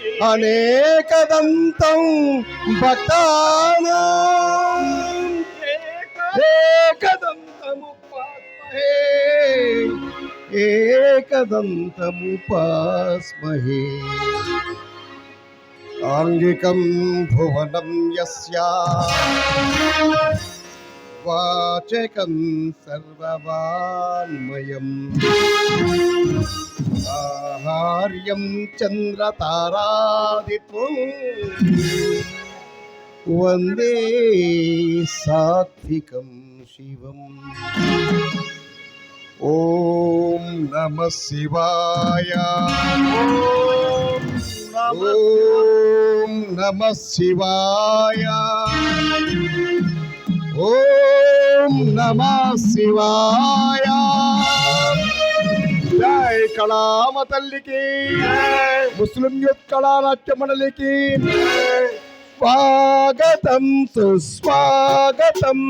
అనేకదంతం భక్తానాం. ఏకదంతముపాస్మహే. ఏకదంతముపాస్మహే. ఆంగికం భువనం యస్యా. వాచకం సర్వవాన్మయం. ఆహార్యం చంద్రతారాదిత్వం వందే సాత్వికం శివం. ఓం నమ శివాయ. ఓం నమ శివాయ. ఓం నమ శివాయ జై కళామ తల్లికి ముస్లిం యూత్ కళానాట్య మండలికి స్వాగతం సుస్వాగతం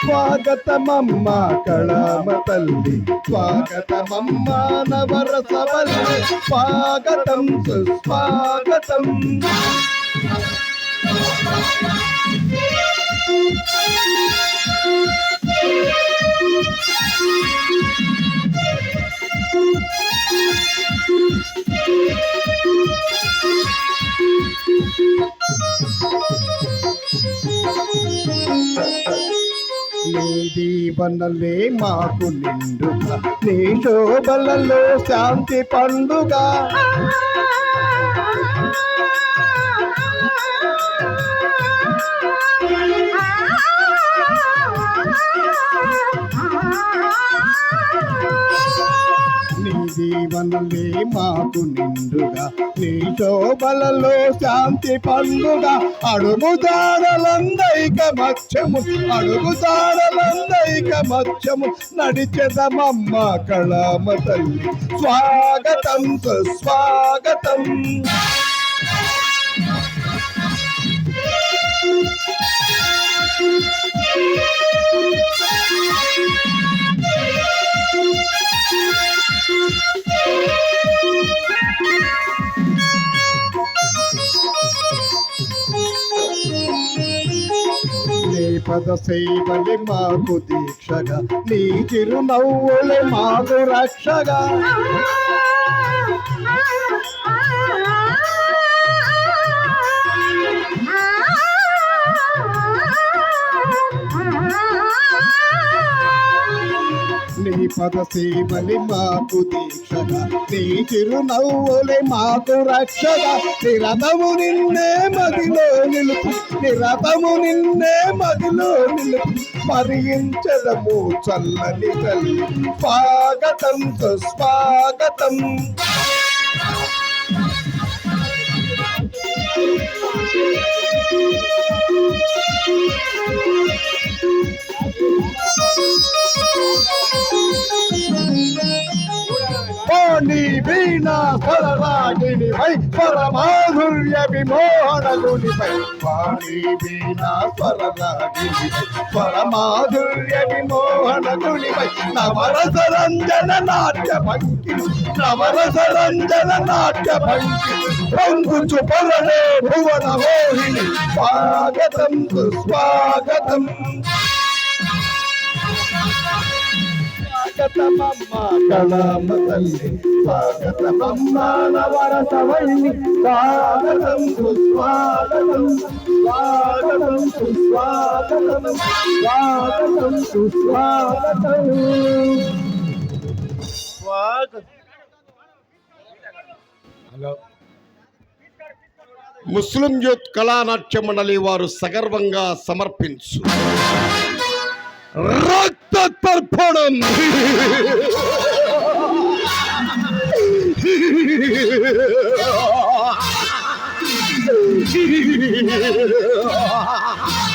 స్వాగతమమ్మ కళామ తల్లి స్వాగతమమ్మ నవరసవల్లి స్వాగతం సుస్వాగతం నీ దీవనలే మాకు నిండుగా నీ శోభలలో శాంతి పండుగ. దీవనలే మాకు నిండుగా. నీ శోభలలో శాంతి పండుగ. అడుగుదారలందైక మత్స్యము. అడుగుదారలందైక మత్స్యము. నడిచెదమమ్మ కళామ తల్లి స్వాగతం స్వాగతం. పద సేవలి మాకు దీక్షగా నీ చిరునవ్వులే మాకు రక్షగా Ah! నీ పద సేవలి మాకు దీక్షగా నీ చిరునవ్వులే మాకు రక్షగా. నిరతము నిన్నే మదిలో నిలుపు నిరతము నిన్నే మదిలో నిలుపు. మరించదము చల్లని తల్లి స్వాగతం స్వాగతం. వీణా స్వరరాగిణిపై పరమాధుర్య విమోహనలునిపై పాణి వీణ స్వరరాగిని పరమాధుర్య విమోహనలునిపై నవరస నాట్య భంగి నవరసరంజన నాట్య భంగి రంగుచు పరడే భువన మోహిని స్వాగతం. సుస్వాగతం స్వాగతమమ్మ కళామ తల్లి. స్వాగతమమ్మ నవరసవల్లి. స్వాగతం సుస్వాగతం స్వాగతం. సుస్వాగతం స్వాగతం. సుస్వాగతం స్వాగతం. హలో. ముస్లిం యూత్ కళానాట్య మండలి వారు సగర్వంగా సమర్పించు. রক্ত তর্পণ Yeah.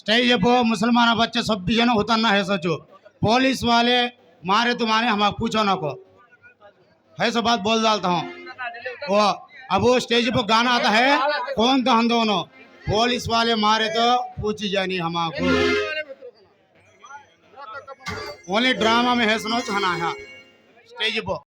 स्टेज पर मुसलमान बच्चे सब भी जन होता ना है सचो। पुलिस वाले मारे तो मारे हम पूछो ना को। है सब बात बोल डालता हूँ। वो, अब वो स्टेज पर गाना आता है, कौन तो हम दोनों पुलिस वाले मारे तो पूछी जानी हमको ओनली ड्रामा में है सुनो छाना है। स्टेज पर